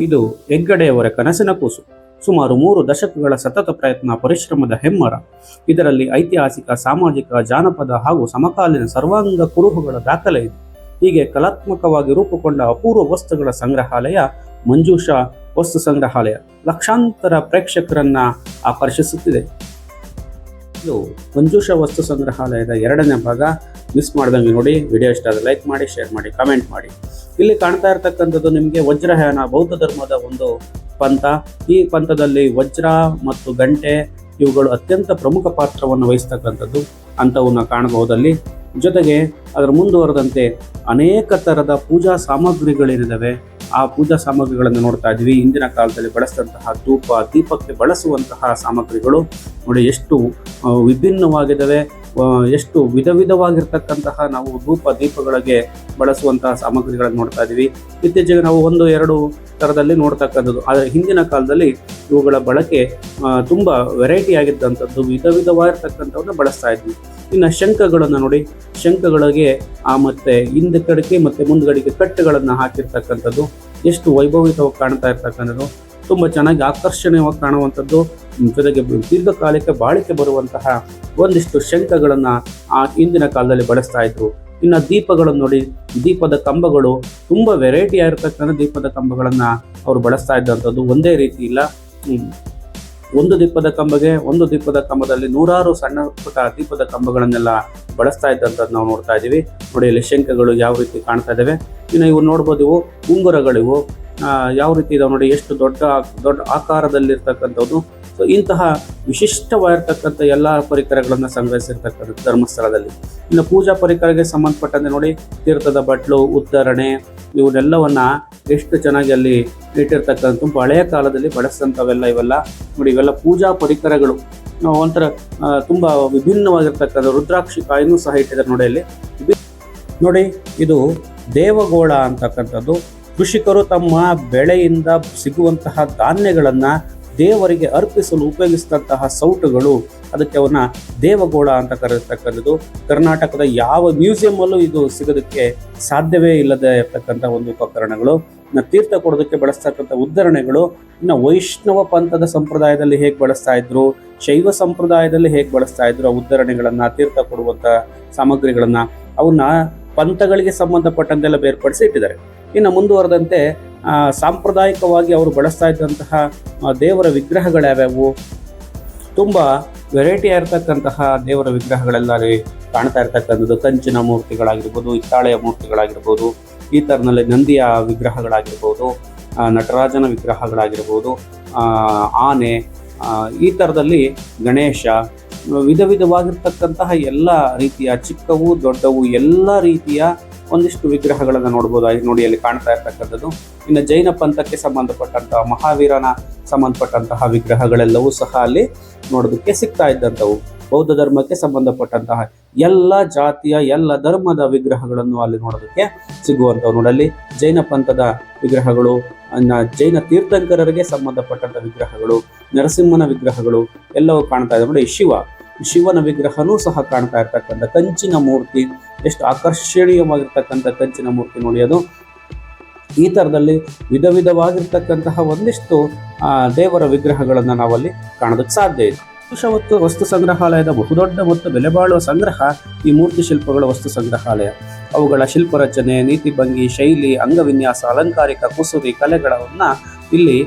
ಇದು ಹೆಗ್ಗಡೆಯವರ ಕನಸಿನ ಕೂಸು. ಸುಮಾರು ಮೂರು ದಶಕಗಳ ಸತತ ಪ್ರಯತ್ನ, ಪರಿಶ್ರಮದ ಹೆಮ್ಮರ. ಇದರಲ್ಲಿ ಐತಿಹಾಸಿಕ, ಸಾಮಾಜಿಕ, ಜಾನಪದ ಹಾಗೂ ಸಮಕಾಲೀನ ಸರ್ವಾಂಗ ಕುರುಹುಗಳ ದಾಖಲೆ ಇದೆ. ಹೀಗೆ ಕಲಾತ್ಮಕವಾಗಿ ರೂಪುಗೊಂಡ ಅಪೂರ್ವ ವಸ್ತುಗಳ ಸಂಗ್ರಹಾಲಯ ಮಂಜೂಷ ವಸ್ತು ಸಂಗ್ರಹಾಲಯ ಲಕ್ಷಾಂತರ ಪ್ರೇಕ್ಷಕರನ್ನ ಆಕರ್ಷಿಸುತ್ತಿದೆ. ಇದು ಮಂಜೂಷ ವಸ್ತು ಸಂಗ್ರಹಾಲಯದ ಎರಡನೇ ಭಾಗ. ಮಿಸ್ ಮಾಡ್ದಂಗೆ ನೋಡಿ ವಿಡಿಯೋ ಇಷ್ಟ ಆದರೆ ಲೈಕ್ ಮಾಡಿ ಶೇರ್ ಮಾಡಿ ಕಮೆಂಟ್ ಮಾಡಿ. ಇಲ್ಲಿ ಕಾಣ್ತಾ ಇರತಕ್ಕಂಥದ್ದು ನಿಮಗೆ ವಜ್ರಯಾನ, ಬೌದ್ಧ ಧರ್ಮದ ಒಂದು ಪಂಥ. ಈ ಪಂಥದಲ್ಲಿ ವಜ್ರ ಮತ್ತು ಗಂಟೆ ಇವುಗಳು ಅತ್ಯಂತ ಪ್ರಮುಖ ಪಾತ್ರವನ್ನು ವಹಿಸ್ತಕ್ಕಂಥದ್ದು. ಅಂಥವನ್ನು ಕಾಣಬಹುದಲ್ಲಿ. ಜೊತೆಗೆ ಅದರ ಮುಂದುವರೆದಂತೆ ಅನೇಕ ಥರದ ಪೂಜಾ ಸಾಮಗ್ರಿಗಳೇನಿದ್ದಾವೆ ಆ ಪೂಜಾ ಸಾಮಗ್ರಿಗಳನ್ನು ನೋಡ್ತಾ ಇದ್ವಿ ಹಿಂದಿನ ಕಾಲದಲ್ಲಿ ಬಳಸಿದಂತಹ ಧೂಪ, ದೀಪಕ್ಕೆ ಬಳಸುವಂತಹ ಸಾಮಗ್ರಿಗಳು ನೋಡಿ ಎಷ್ಟು ವಿಭಿನ್ನವಾಗಿದ್ದಾವೆ. ಎಷ್ಟು ವಿಧ ವಿಧವಾಗಿರ್ತಕ್ಕಂತಹ ನಾವು ಧೂಪ, ದೀಪಗಳಿಗೆ ಬಳಸುವಂತಹ ಸಾಮಗ್ರಿಗಳನ್ನು ನೋಡ್ತಾ ಇದ್ದೀವಿ. ಇತ್ತೀಚೆಗೆ ನಾವು ಒಂದು, ಎರಡು ಥರದಲ್ಲಿ ನೋಡ್ತಕ್ಕಂಥದ್ದು. ಆದರೆ ಹಿಂದಿನ ಕಾಲದಲ್ಲಿ ಇವುಗಳ ಬಳಕೆ ತುಂಬ ವೆರೈಟಿ ಆಗಿದ್ದಂಥದ್ದು, ವಿಧ ವಿಧವಾಗಿರ್ತಕ್ಕಂಥವನ್ನ ಬಳಸ್ತಾ ಇದ್ವಿ. ಇನ್ನು ಶಂಖಗಳನ್ನು ನೋಡಿ, ಶಂಖಗಳಿಗೆ ಆ ಮತ್ತೆ ಹಿಂದೆ ಕಡೆಗೆ ಮತ್ತೆ ಮುಂದ್ಗಡೆಗೆ ಕಟ್ಟುಗಳನ್ನು ಹಾಕಿರ್ತಕ್ಕಂಥದ್ದು. ಎಷ್ಟು ವೈಭವಿತವಾಗಿ ಕಾಣ್ತಾ ಇರ್ತಕ್ಕಂಥದ್ದು, ತುಂಬ ಚೆನ್ನಾಗಿ ಆಕರ್ಷಣೀಯವಾಗಿ ಕಾಣುವಂಥದ್ದು, ಜೊತೆಗೆ ದೀರ್ಘಕಾಲಕ್ಕೆ ಬಾಳಿಕೆ ಬರುವಂತಹ ಒಂದಿಷ್ಟು ಶಂಖಗಳನ್ನು ಆ ಹಿಂದಿನ ಕಾಲದಲ್ಲಿ ಬಳಸ್ತಾ ಇದ್ರು ಇನ್ನು ದೀಪಗಳನ್ನು ನೋಡಿ, ದೀಪದ ಕಂಬಗಳು ತುಂಬ ವೆರೈಟಿ ಆಗಿರ್ತಕ್ಕಂಥ ದೀಪದ ಕಂಬಗಳನ್ನು ಅವರು ಬಳಸ್ತಾ ಇದ್ದಂಥದ್ದು ಒಂದೇ ರೀತಿ ಇಲ್ಲ. ಒಂದು ದೀಪದ ಕಂಬಗೆ, ಒಂದು ದೀಪದ ಕಂಬದಲ್ಲಿ ನೂರಾರು ಸಣ್ಣ ಪುಟ್ಟ ದೀಪದ ಕಂಬಗಳನ್ನೆಲ್ಲ ಬಳಸ್ತಾ ಇದ್ದಂಥದ್ದು ನಾವು ನೋಡ್ತಾ ಇದ್ದೀವಿ. ನೋಡಿ, ಇಲ್ಲಿ ಶಂಖಗಳು ಯಾವ ರೀತಿ ಕಾಣ್ತಾ ಇದ್ದಾವೆ. ಇನ್ನು ಇವು ನೋಡ್ಬೋದು ಇವು ಉಂಗುರಗಳಿವು. ಯಾವ ರೀತಿ ಇದಾವೆ ನೋಡಿ, ಎಷ್ಟು ದೊಡ್ಡ ದೊಡ್ಡ ಆಕಾರದಲ್ಲಿರ್ತಕ್ಕಂಥದ್ದು. ಸೊ ಇಂತಹ ವಿಶಿಷ್ಟವಾಗಿರ್ತಕ್ಕಂಥ ಎಲ್ಲ ಪರಿಕರಗಳನ್ನು ಸಂಗ್ರಹಿಸಿರ್ತಕ್ಕಂಥ ಧರ್ಮಸ್ಥಳದಲ್ಲಿ. ಇನ್ನು ಪೂಜಾ ಪರಿಕರಗೆ ಸಂಬಂಧಪಟ್ಟಂತೆ ನೋಡಿ, ತೀರ್ಥದ ಬಟ್ಲು ಉತ್ತರಣೆ ಇವನ್ನೆಲ್ಲವನ್ನ ಎಷ್ಟು ಚೆನ್ನಾಗಿ ಅಲ್ಲಿ ಇಟ್ಟಿರ್ತಕ್ಕಂಥ ತುಂಬ ಹಳೆಯ ಕಾಲದಲ್ಲಿ ಬಳಸಿದಂಥವೆಲ್ಲ ಇವೆಲ್ಲ, ನೋಡಿ ಇವೆಲ್ಲ ಪೂಜಾ ಪರಿಕರಗಳು. ಒಂಥರ ತುಂಬಾ ವಿಭಿನ್ನವಾಗಿರ್ತಕ್ಕಂಥ ರುದ್ರಾಕ್ಷಿ ಕಾಯಿನೂ ಸಹ ಇಟ್ಟಿದ್ದಾರೆ ನೋಡಿ ಅಲ್ಲಿ. ನೋಡಿ, ಇದು ದೇವಗೋಳ ಅಂತಕ್ಕಂಥದ್ದು. ಕೃಷಿಕರು ತಮ್ಮ ಬೆಳೆಯಿಂದ ಸಿಗುವಂತಹ ಧಾನ್ಯಗಳನ್ನ ದೇವರಿಗೆ ಅರ್ಪಿಸಲು ಉಪಯೋಗಿಸಿದಂತಹ ಸೌಟುಗಳು, ಅದಕ್ಕೆ ಅವನ್ನ ದೇವಗೋಳ ಅಂತ ಕರೆಯತಕ್ಕಂಥದ್ದು. ಕರ್ನಾಟಕದ ಯಾವ ಮ್ಯೂಸಿಯಂ ಅಲ್ಲೂ ಇದು ಸಿಗೋದಕ್ಕೆ ಸಾಧ್ಯವೇ ಇಲ್ಲದೆ ಇರತಕ್ಕಂಥ ಒಂದು ಉಪಕರಣಗಳು. ಇನ್ನು ತೀರ್ಥ ಕೊಡೋದಕ್ಕೆ ಬಳಸ್ತಕ್ಕಂಥ ಉದ್ಧರಣೆಗಳು, ಇನ್ನು ವೈಷ್ಣವ ಪಂಥದ ಸಂಪ್ರದಾಯದಲ್ಲಿ ಹೇಗೆ ಬಳಸ್ತಾ ಇದ್ರು, ಶೈವ ಸಂಪ್ರದಾಯದಲ್ಲಿ ಹೇಗೆ ಬಳಸ್ತಾ ಇದ್ರು ಉದ್ಧರಣೆಗಳನ್ನ, ತೀರ್ಥ ಕೊಡುವಂಥ ಸಾಮಗ್ರಿಗಳನ್ನ ಅವನ್ನ ಪಂಥಗಳಿಗೆ ಸಂಬಂಧಪಟ್ಟಂತೆಲ್ಲ ಬೇರ್ಪಡಿಸಿ ಇಟ್ಟಿದ್ದಾರೆ. ಇನ್ನು ಮುಂದುವರೆದಂತೆ ಸಾಂಪ್ರದಾಯಿಕವಾಗಿ ಅವರು ಬಳಸ್ತಾ ಇದ್ದಂತಹ ದೇವರ ವಿಗ್ರಹಗಳು ಯಾವ್ಯಾವು ತುಂಬ ವೆರೈಟಿ ಆಗಿರ್ತಕ್ಕಂತಹ ದೇವರ ವಿಗ್ರಹಗಳೆಲ್ಲ ಕಾಣ್ತಾ ಇರ್ತಕ್ಕಂಥದ್ದು. ಕಂಚಿನ ಮೂರ್ತಿಗಳಾಗಿರ್ಬೋದು, ಹಿತ್ತಾಳೆಯ ಮೂರ್ತಿಗಳಾಗಿರ್ಬೋದು, ಈ ಥರನಲ್ಲಿ ನಂದಿಯ ವಿಗ್ರಹಗಳಾಗಿರ್ಬೋದು ನಟರಾಜನ ವಿಗ್ರಹಗಳಾಗಿರ್ಬೋದು ಆನೆ ಈ ಥರದಲ್ಲಿ ಗಣೇಶ, ವಿಧ ವಿಧವಾಗಿರ್ತಕ್ಕಂತಹ ಎಲ್ಲ ರೀತಿಯ, ಚಿಕ್ಕವು ದೊಡ್ಡವು ಎಲ್ಲ ರೀತಿಯ ಒಂದಿಷ್ಟು ವಿಗ್ರಹಗಳನ್ನು ನೋಡ್ಬೋದು ನೋಡಿ ಅಲ್ಲಿ ಕಾಣ್ತಾ ಇರ್ತಕ್ಕಂಥದ್ದು. ಇನ್ನು ಜೈನ ಪಂಥಕ್ಕೆ ಸಂಬಂಧಪಟ್ಟಂತಹ ಮಹಾವೀರನ ಸಂಬಂಧಪಟ್ಟಂತಹ ವಿಗ್ರಹಗಳೆಲ್ಲವೂ ಸಹ ಅಲ್ಲಿ ನೋಡೋದಕ್ಕೆ ಸಿಗ್ತಾ ಇದ್ದಂಥವು. ಬೌದ್ಧ ಧರ್ಮಕ್ಕೆ ಸಂಬಂಧಪಟ್ಟಂತಹ ಎಲ್ಲ ಜಾತಿಯ, ಎಲ್ಲ ಧರ್ಮದ ವಿಗ್ರಹಗಳನ್ನು ಅಲ್ಲಿ ನೋಡೋದಕ್ಕೆ ಸಿಗುವಂಥವು. ನೋಡಲ್ಲಿ ಜೈನ ಪಂಥದ ವಿಗ್ರಹಗಳು ಜೈನ ತೀರ್ಥಂಕರರಿಗೆ ಸಂಬಂಧಪಟ್ಟಂತಹ ವಿಗ್ರಹಗಳು, ನರಸಿಂಹನ ವಿಗ್ರಹಗಳು ಎಲ್ಲವೂ ಕಾಣ್ತಾ ಇದೆ ನೋಡಿ ಶಿವ ಶಿವನ ವಿಗ್ರಹನೂ ಸಹ ಕಾಣ್ತಾ ಇರ್ತಕ್ಕಂಥ ಕಂಚಿನ ಮೂರ್ತಿ, ಎಷ್ಟು ಆಕರ್ಷಣೀಯವಾಗಿರ್ತಕ್ಕಂಥ ಕಂಚಿನ ಮೂರ್ತಿ ನೋಡಿ ಅದು. ಈ ಥರದಲ್ಲಿ ವಿಧ ವಿಧವಾಗಿರ್ತಕ್ಕಂತಹ ಒಂದಿಷ್ಟು ದೇವರ ವಿಗ್ರಹಗಳನ್ನು ನಾವಲ್ಲಿ ಕಾಣೋದಕ್ಕೆ ಸಾಧ್ಯ ಇದೆ. ಪುರುಷ ವಸ್ತು ಸಂಗ್ರಹಾಲಯದ ಬಹುದೊಡ್ಡ ಮತ್ತು ಬೆಲೆ ಬಾಳುವ ಸಂಗ್ರಹ ಈ ಮೂರ್ತಿ ಶಿಲ್ಪಗಳ ವಸ್ತು ಸಂಗ್ರಹಾಲಯ. ಅವುಗಳ ಶಿಲ್ಪರಚನೆ, ನೀತಿ ಭಂಗಿ, ಶೈಲಿ, ಅಂಗವಿನ್ಯಾಸ, ಅಲಂಕಾರಿಕ ಕುಸುರಿ, ಕಲೆಗಳನ್ನು ಇಲ್ಲಿ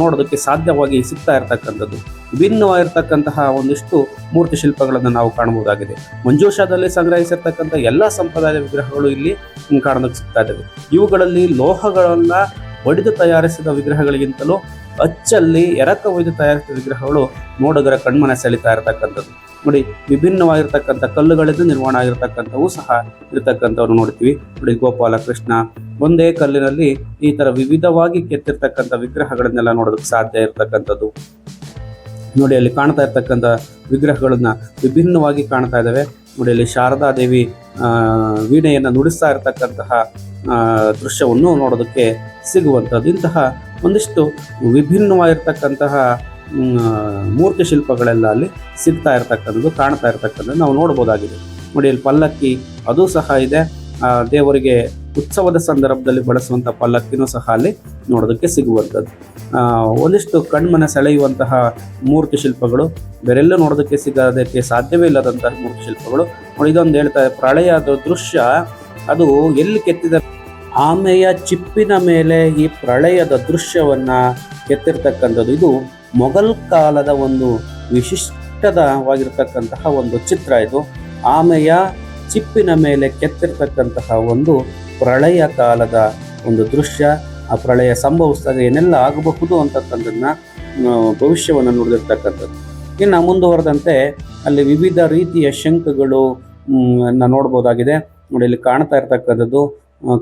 ನೋಡೋದಕ್ಕೆ ಸಾಧ್ಯವಾಗಿ ಸಿಗ್ತಾ ಇರತಕ್ಕಂಥದ್ದು. ಭಿನ್ನವಾಗಿರ್ತಕ್ಕಂತಹ ಒಂದಿಷ್ಟು ಮೂರ್ತಿ ಶಿಲ್ಪಗಳನ್ನು ನಾವು ಕಾಣಬಹುದಾಗಿದೆ. ಮಂಜೂಷಾದಲ್ಲಿ ಸಂಗ್ರಹಿಸಿರ್ತಕ್ಕಂಥ ಎಲ್ಲ ಸಂಪ್ರದಾಯದ ವಿಗ್ರಹಗಳು ಇಲ್ಲಿ ಕಾಣೋದಕ್ಕೆ ಸಿಗ್ತಾ ಇದ್ದಾವೆ ಇವುಗಳಲ್ಲಿ ಲೋಹಗಳನ್ನ ಒಡೆದು ತಯಾರಿಸಿದ ವಿಗ್ರಹಗಳಿಗಿಂತಲೂ ಅಚ್ಚಲ್ಲಿ ಎರಕ ಒಯ್ದು ತಯಾರಿಸಿದ ವಿಗ್ರಹಗಳು ನೋಡುಗರ ಕಣ್ಮನ ಸೆಳಿತಾ ಇರತಕ್ಕಂಥದ್ದು. ನೋಡಿ, ವಿಭಿನ್ನವಾಗಿರ್ತಕ್ಕಂಥ ಕಲ್ಲುಗಳಿಂದ ನಿರ್ಮಾಣ ಆಗಿರ್ತಕ್ಕಂಥವು ಸಹ ಇರತಕ್ಕಂಥವ್ರು ನೋಡ್ತೀವಿ. ನೋಡಿ, ಗೋಪಾಲ ಕೃಷ್ಣ ಒಂದೇ ಕಲ್ಲಿನಲ್ಲಿ ಈ ತರ ವಿವಿಧವಾಗಿ ಕೆತ್ತಿರ್ತಕ್ಕಂಥ ವಿಗ್ರಹಗಳನ್ನೆಲ್ಲ ನೋಡೋದಕ್ಕೆ ಸಾಧ್ಯ ಇರತಕ್ಕಂಥದ್ದು. ನೋಡಿ, ಅಲ್ಲಿ ಕಾಣ್ತಾ ಇರ್ತಕ್ಕಂಥ ವಿಗ್ರಹಗಳನ್ನ ವಿಭಿನ್ನವಾಗಿ ಕಾಣ್ತಾ ಇದ್ದಾವೆ ನೋಡಿ, ಅಲ್ಲಿ ಶಾರದಾ ದೇವಿ ವೀಣೆಯನ್ನು ನುಡಿಸ್ತಾ ಇರತಕ್ಕಂತಹ ದೃಶ್ಯವನ್ನು ನೋಡೋದಕ್ಕೆ ಸಿಗುವಂಥದ್ದು. ಇಂತಹ ಒಂದಿಷ್ಟು ವಿಭಿನ್ನವಾಗಿರ್ತಕ್ಕಂತಹ ಮೂರ್ತಿ ಶಿಲ್ಪಗಳೆಲ್ಲ ಅಲ್ಲಿ ಸಿಗ್ತಾ ಇರತಕ್ಕಂಥದ್ದು, ಕಾಣ್ತಾ ಇರತಕ್ಕಂಥದ್ದು ನಾವು ನೋಡ್ಬೋದಾಗಿದೆ ನೋಡಿ, ಅಲ್ಲಿ ಪಲ್ಲಕ್ಕಿ, ಅದು ಸಹ ಇದೆ. ದೇವರಿಗೆ ಉತ್ಸವದ ಸಂದರ್ಭದಲ್ಲಿ ಬಳಸುವಂತಹ ಪಲ್ಲಕ್ಕಿನೂ ಸಹ ಅಲ್ಲಿ ನೋಡೋದಕ್ಕೆ ಸಿಗುವಂಥದ್ದು. ಒಂದಿಷ್ಟು ಕಣ್ಮನ ಸೆಳೆಯುವಂತಹ ಮೂರ್ತಿ ಶಿಲ್ಪಗಳು, ಬೇರೆಲ್ಲ ನೋಡೋದಕ್ಕೆ ಸಿಗೋದಕ್ಕೆ ಸಾಧ್ಯವೇ ಇಲ್ಲದಂತಹ ಮೂರ್ತಿ ಶಿಲ್ಪಗಳು. ಇದೊಂದು ಹೇಳ್ತಾರೆ ಪ್ರಳಯದ ದೃಶ್ಯ, ಅದು ಎಲ್ಲಿ ಕೆತ್ತಿದ ಆಮೆಯ ಚಿಪ್ಪಿನ ಮೇಲೆ ಈ ಪ್ರಳಯದ ದೃಶ್ಯವನ್ನ ಕೆತ್ತಿರ್ತಕ್ಕಂಥದ್ದು. ಇದು ಮೊಘಲ್ ಕಾಲದ ಒಂದು ವಿಶಿಷ್ಟದವಾಗಿರ್ತಕ್ಕಂತಹ ಒಂದು ಚಿತ್ರ ಇದು. ಆಮೆಯ ಚಿಪ್ಪಿನ ಮೇಲೆ ಕೆತ್ತಿರ್ತಕ್ಕಂತಹ ಒಂದು ಪ್ರಳಯ ಕಾಲದ ಒಂದು ದೃಶ್ಯ, ಆ ಪ್ರಳಯ ಸಂಭವಿಸಿದಾಗ ಏನೆಲ್ಲ ಆಗಬಹುದು ಅಂತಕ್ಕಂಥದ್ದನ್ನ ಭವಿಷ್ಯವನ್ನು ನುಡಿದಿರ್ತಕ್ಕಂಥದ್ದು ಇನ್ನು ಮುಂದುವರೆದಂತೆ ಅಲ್ಲಿ ವಿವಿಧ ರೀತಿಯ ಅನ್ನ ನೋಡ್ಬೋದಾಗಿದೆ. ನೋಡಿ, ಇಲ್ಲಿ ಕಾಣ್ತಾ ಇರ್ತಕ್ಕಂಥದ್ದು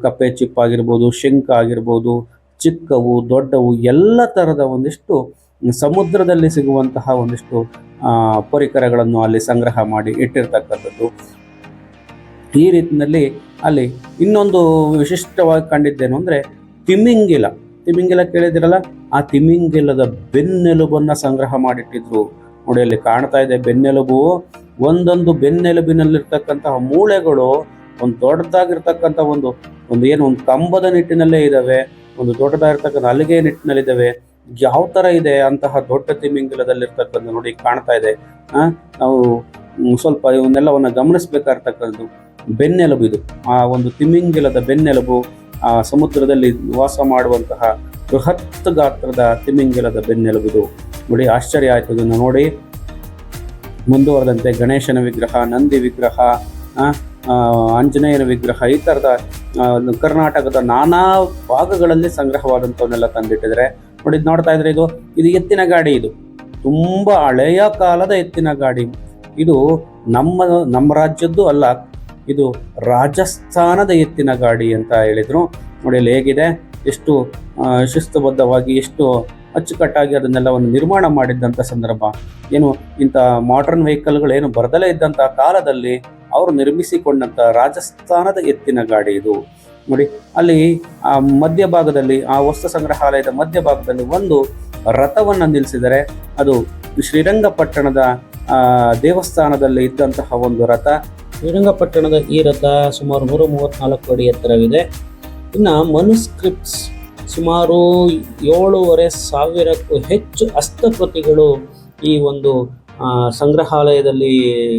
ಕಪ್ಪೆ ಚಿಪ್ ಆಗಿರ್ಬೋದು ಶಂಖ ಆಗಿರ್ಬೋದು, ಚಿಕ್ಕವು, ದೊಡ್ಡವು, ಎಲ್ಲ ಥರದ ಒಂದಿಷ್ಟು, ಸಮುದ್ರದಲ್ಲಿ ಸಿಗುವಂತಹ ಒಂದಿಷ್ಟು ಪರಿಕರಗಳನ್ನು ಅಲ್ಲಿ ಸಂಗ್ರಹ ಮಾಡಿ ಇಟ್ಟಿರ್ತಕ್ಕಂಥದ್ದು. ಈ ರೀತಿಯಲ್ಲಿ ಅಲ್ಲಿ ಇನ್ನೊಂದು ವಿಶಿಷ್ಟವಾಗಿ ಕಂಡಿದ್ದೇನು ಅಂದರೆ ತಿಮಿಂಗಿಲ. ತಿಮಿಂಗಿಲ ಕೇಳಿದಿರಲ್ಲ ಆ ತಿಮಿಂಗಿಲದ ಬೆನ್ನೆಲುಬನ್ನ ಸಂಗ್ರಹ ಮಾಡಿಟ್ಟಿದ್ರು. ನೋಡಿ, ಅಲ್ಲಿ ಕಾಣ್ತಾ ಇದೆ ಬೆನ್ನೆಲುಬು. ಒಂದೊಂದು ಬೆನ್ನೆಲುಬಿನಲ್ಲಿರ್ತಕ್ಕಂತಹ ಮೂಳೆಗಳು ಒಂದು ದೊಡ್ಡದಾಗಿರ್ತಕ್ಕಂಥ ಒಂದು ಒಂದು ಏನು, ಒಂದು ಕಂಬದ ನಿಟ್ಟಿನಲ್ಲೇ ಇದ್ದಾವೆ ಒಂದು ದೊಡ್ಡದಾಗಿರ್ತಕ್ಕಂಥ ಅಲ್ಲಿಗೆ ನಿಟ್ಟಿನಲ್ಲಿದ್ದಾವೆ ಯಾವ ಥರ ಇದೆ ಅಂತಹ ದೊಡ್ಡ ತಿಮಿಂಗಿಲದಲ್ಲಿರ್ತಕ್ಕಂಥ ನೋಡಿ ಕಾಣ್ತಾ ಇದೆ. ನಾವು ಸ್ವಲ್ಪ ಇವನ್ನೆಲ್ಲವನ್ನು ಗಮನಿಸಬೇಕಾಗಿರ್ತಕ್ಕಂಥದ್ದು ಬೆನ್ನೆಲುಬು ಇದು. ಆ ಒಂದು ತಿಮಿಂಗಿಲದ ಬೆನ್ನೆಲುಬು, ಆ ಸಮುದ್ರದಲ್ಲಿ ವಾಸ ಮಾಡುವಂತಹ ಬೃಹತ್ ಗಾತ್ರದ ತಿಮಿಂಗಿಲದ ಬೆನ್ನೆಲುಬು ಇದು. ನೋಡಿ, ಆಶ್ಚರ್ಯ ಆಯಿತು ಇದನ್ನು ನೋಡಿ. ಮುಂದುವರೆದಂತೆ ಗಣೇಶನ ವಿಗ್ರಹ, ನಂದಿ ವಿಗ್ರಹ ಆಂಜನೇಯನ ವಿಗ್ರಹ, ಈ ಥರದ ಕರ್ನಾಟಕದ ನಾನಾ ಭಾಗಗಳಲ್ಲಿ ಸಂಗ್ರಹವಾದಂಥವನ್ನೆಲ್ಲ ತಂದಿಟ್ಟಿದ್ದಾರೆ. ನೋಡಿ ನೋಡ್ತಾ ಇದ್ರೆ ಇದು ಇದು ಎತ್ತಿನ ಗಾಡಿ ಇದು. ತುಂಬಾ ಹಳೆಯ ಕಾಲದ ಎತ್ತಿನ ಗಾಡಿ. ಇದು ನಮ್ಮ ನಮ್ಮ ರಾಜ್ಯದ್ದು ಅಲ್ಲ ಇದು ರಾಜಸ್ಥಾನದ ಎತ್ತಿನ ಗಾಡಿ ಅಂತ ಹೇಳಿದ್ರು. ನೋಡಿ ಹೇಗಿದೆ, ಎಷ್ಟು ಶಿಸ್ತುಬದ್ಧವಾಗಿ, ಎಷ್ಟು ಅಚ್ಚುಕಟ್ಟಾಗಿ ಅದನ್ನೆಲ್ಲ ಒಂದು ನಿರ್ಮಾಣ ಮಾಡಿದ್ದಂಥ ಸಂದರ್ಭ. ಏನು, ಇಂಥ ಮಾಡರ್ನ್ ಏನು ಬರದಲೇ ಇದ್ದಂಥ ಕಾಲದಲ್ಲಿ ಅವರು ನಿರ್ಮಿಸಿಕೊಂಡಂಥ ರಾಜಸ್ಥಾನದ ಎತ್ತಿನ ಗಾಡಿ ಇದು. ನೋಡಿ, ಅಲ್ಲಿ, ಆ ಮಧ್ಯಭಾಗದಲ್ಲಿ ಆ ವಸ್ತು ಸಂಗ್ರಹಾಲಯದ ಮಧ್ಯಭಾಗದಲ್ಲಿ ಒಂದು ರಥವನ್ನು ನಿಲ್ಲಿಸಿದರೆ ಅದು ಶ್ರೀರಂಗಪಟ್ಟಣದ ದೇವಸ್ಥಾನದಲ್ಲಿ ಇದ್ದಂತಹ ಒಂದು ರಥ ಶ್ರೀರಂಗಪಟ್ಟಣದ ಈ ರಥ ಸುಮಾರು ನೂರ ಮೂವತ್ನಾಲ್ಕು ಅಡಿ ಎತ್ತರವಿದೆ. ಇನ್ನು ಮನುಸ್ಕ್ರಿಪ್ಟ್ಸ್ ಸುಮಾರು ಏಳೂವರೆ ಸಾವಿರಕ್ಕೂ ಹೆಚ್ಚು ಹಸ್ತಪ್ರತಿಗಳು ಈ ಒಂದು ಸಂಗ್ರಹಾಲಯದಲ್ಲಿ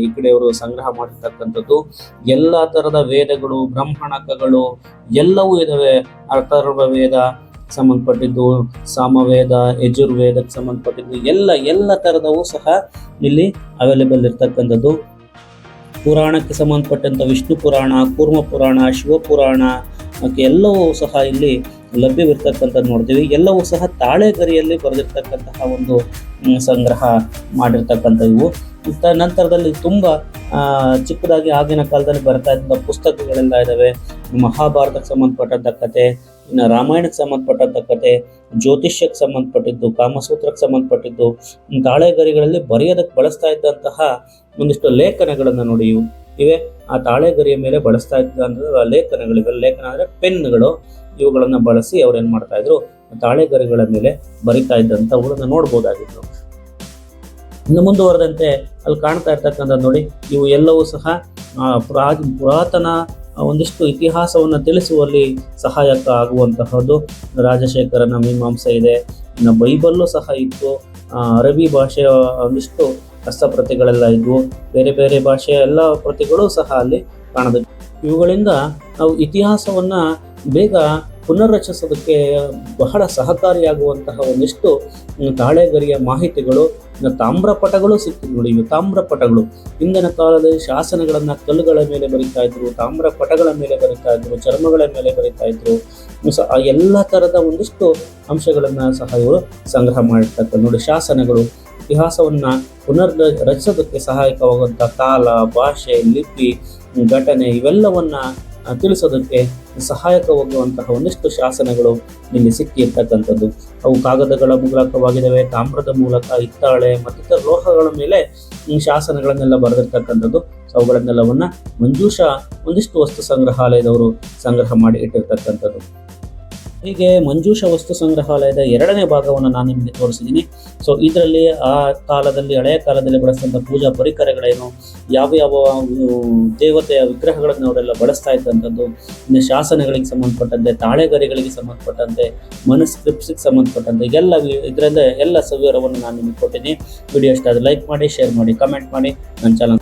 ಈ ಕಡೆಯವರು ಸಂಗ್ರಹ ಮಾಡಿರ್ತಕ್ಕಂಥದ್ದು. ಎಲ್ಲ ಥರದ ವೇದಗಳು, ಬ್ರಹ್ಮಣಕಗಳು ಎಲ್ಲವೂ ಇದಾವೆ. ಅಥರ್ವ ವೇದ ಸಂಬಂಧಪಟ್ಟಿದ್ದು, ಸಾಮವೇದ, ಯಜುರ್ವೇದಕ್ಕೆ ಸಂಬಂಧಪಟ್ಟಿದ್ದು, ಎಲ್ಲ ಎಲ್ಲ ಥರದವು ಸಹ ಇಲ್ಲಿ ಅವೈಲೇಬಲ್ ಇರ್ತಕ್ಕಂಥದ್ದು. ಪುರಾಣಕ್ಕೆ ಸಂಬಂಧಪಟ್ಟಂಥ ವಿಷ್ಣು ಪುರಾಣ, ಕೂರ್ಮ ಪುರಾಣ ಶಿವಪುರಾಣ ಎಲ್ಲವೂ ಸಹ ಇಲ್ಲಿ ಲಭ್ಯವಿರ್ತಕ್ಕಂಥದ್ದು ನೋಡ್ತೀವಿ. ಎಲ್ಲವೂ ಸಹ ತಾಳೆಗರಿಯಲ್ಲಿ ಬರೆದಿರ್ತಕ್ಕಂತಹ ಒಂದು ಸಂಗ್ರಹ ಮಾಡಿರ್ತಕ್ಕಂಥ ಇವು ನಂತರದಲ್ಲಿ ತುಂಬ ಚಿಕ್ಕದಾಗಿ ಆಗಿನ ಕಾಲದಲ್ಲಿ ಬರ್ತಾ ಇದ್ದಂಥ ಪುಸ್ತಕಗಳೆಲ್ಲ ಇದ್ದಾವೆ ಮಹಾಭಾರತಕ್ಕೆ ಸಂಬಂಧಪಟ್ಟಂಥ ಕತೆ ಇನ್ನು ರಾಮಾಯಣಕ್ಕೆ ಸಂಬಂಧಪಟ್ಟಂಥ ಕತೆ ಜ್ಯೋತಿಷ್ಯಕ್ಕೆ ಸಂಬಂಧಪಟ್ಟಿದ್ದು, ಕಾಮಸೂತ್ರಕ್ಕೆ ಸಂಬಂಧಪಟ್ಟಿದ್ದು, ತಾಳೆಗರಿಗಳಲ್ಲಿ ಬರೆಯೋದಕ್ಕೆ ಬಳಸ್ತಾ ಇದ್ದಂತಹ ಒಂದಿಷ್ಟು ಲೇಖನಗಳನ್ನು ನೋಡಿ ಇವು. ಇವೆ. ಆ ತಾಳೆಗರಿಯ ಮೇಲೆ ಬಳಸ್ತಾ ಇದ್ದಂತಹ ಲೇಖನಗಳಿವೆ ಲೇಖನ ಅಂದರೆ ಪೆನ್ಗಳು ಇವುಗಳನ್ನು ಬಳಸಿ ಅವ್ರು ಏನು ಮಾಡ್ತಾ ಇದ್ರು? ತಾಳೆಗರಿಗಳ ಮೇಲೆ ಬರಿತಾ ಇದ್ದಂಥವುಗಳನ್ನು ನೋಡ್ಬೋದಾಗಿತ್ತು. ಇನ್ನು ಮುಂದುವರೆದಂತೆ ಅಲ್ಲಿ ಕಾಣ್ತಾ ಇರ್ತಕ್ಕಂಥ ನೋಡಿ, ಇವು ಎಲ್ಲವೂ ಸಹ ಪುರಾತನ ಒಂದಿಷ್ಟು ಇತಿಹಾಸವನ್ನು ತಿಳಿಸುವಲ್ಲಿ ಸಹಾಯಕ ಆಗುವಂತಹದ್ದು. ರಾಜಶೇಖರನ ಮೀಮಾಂಸೆ ಇದೆ. ಇನ್ನು ಬೈಬಲ್ಲು ಸಹ ಇತ್ತು. ಅರಬಿ ಭಾಷೆಯ ಒಂದಿಷ್ಟು ಹಸ್ತಪ್ರತಿಗಳೆಲ್ಲ ಇದ್ವು. ಬೇರೆ ಬೇರೆ ಭಾಷೆಯ ಎಲ್ಲ ಪ್ರತಿಗಳು ಸಹ ಅಲ್ಲಿ ಕಾಣಬೇಕು ಇವುಗಳಿಂದ ನಾವು ಇತಿಹಾಸವನ್ನು ಬೇಗ ಪುನರ್ರಚಿಸೋದಕ್ಕೆ ಬಹಳ ಸಹಕಾರಿಯಾಗುವಂತಹ ಒಂದಿಷ್ಟು ತಾಳೆಗರಿಯ ಮಾಹಿತಿಗಳು ತಾಮ್ರಪಟಗಳು ಸಿಕ್ಕಿದ್ವು ನೋಡಿ ಇವು ತಾಮ್ರಪಟಗಳು. ಹಿಂದಿನ ಕಾಲದಲ್ಲಿ ಶಾಸನಗಳನ್ನು ಕಲ್ಲುಗಳ ಮೇಲೆ ಬರಿತಾ ಇದ್ರು, ತಾಮ್ರಪಟಗಳ ಮೇಲೆ ಬರಿತಾ ಇದ್ರು, ಚರ್ಮಗಳ ಮೇಲೆ ಬರಿತಾ ಇದ್ರು. ಆ ಎಲ್ಲ ಥರದ ಒಂದಿಷ್ಟು ಅಂಶಗಳನ್ನು ಸಹ ಇವರು ಸಂಗ್ರಹ ಮಾಡಿರ್ತಕ್ಕಂಥ ನೋಡಿ ಶಾಸನಗಳು. ಇತಿಹಾಸವನ್ನು ಪುನರ್ ರಚಿಸೋದಕ್ಕೆ ಸಹಾಯಕವಾಗುವಂಥ ಕಾಲ ಭಾಷೆ, ಲಿಪಿ, ಘಟನೆ ಇವೆಲ್ಲವನ್ನ ತಿಳಿಸೋದಕ್ಕೆ ಸಹಾಯಕವಾಗುವಂತಹ ಒಂದಿಷ್ಟು ಶಾಸನಗಳು ಇಲ್ಲಿ ಸಿಕ್ಕಿರ್ತಕ್ಕಂಥದ್ದು. ಅವು ಕಾಗದಗಳ ಮೂಲಕವಾಗಿದ್ದಾವೆ, ತಾಮ್ರದ ಮೂಲಕ ಹಿತ್ತಾಳೆ ಮತ್ತಿತರ ಲೋಹಗಳ ಮೇಲೆ ಈ ಶಾಸನಗಳನ್ನೆಲ್ಲ ಬರೆದಿರ್ತಕ್ಕಂಥದ್ದು. ಅವುಗಳನ್ನೆಲ್ಲವನ್ನ ಮಂಜೂಷ ಒಂದಿಷ್ಟು ವಸ್ತು ಸಂಗ್ರಹಾಲಯದವರು ಸಂಗ್ರಹ ಮಾಡಿ ಇಟ್ಟಿರ್ತಕ್ಕಂಥದ್ದು. ಹೀಗೆ ಮಂಜೂಷ ವಸ್ತು ಸಂಗ್ರಹಾಲಯದ ಎರಡನೇ ಭಾಗವನ್ನು ನಾನು ನಿಮಗೆ ತೋರಿಸಿದ್ದೀನಿ. ಸೊ ಇದರಲ್ಲಿ ಆ ಕಾಲದಲ್ಲಿ, ಹಳೆಯ ಕಾಲದಲ್ಲಿ ಬಳಸಿದಂಥ ಪೂಜಾ ಪರಿಕರಗಳೇನು, ಯಾವ ಯಾವ ದೇವತೆಯ ವಿಗ್ರಹಗಳನ್ನು ಅವರೆಲ್ಲ ಬಳಸ್ತಾ ಇದ್ದಂಥದ್ದು, ಇನ್ನು ಶಾಸನಗಳಿಗೆ ಸಂಬಂಧಪಟ್ಟಂತೆ, ತಾಳೆಗರಿಗಳಿಗೆ ಸಂಬಂಧಪಟ್ಟಂತೆ, ಮನುಸ್ಕ್ರಿಪ್ಟ್ಸ್ಗೆ ಸಂಬಂಧಪಟ್ಟಂತೆ ಎಲ್ಲ ಇದರಿಂದ ಎಲ್ಲ ಸವಿವರವನ್ನು ನಾನು ನಿಮಗೆ ಕೊಟ್ಟಿದ್ದೀನಿ. ವಿಡಿಯೋ ಇಷ್ಟ ಲೈಕ್ ಮಾಡಿ ಶೇರ್ ಮಾಡಿ ಕಮೆಂಟ್ ಮಾಡಿ. ನನ್ನ ಚಾನಲ್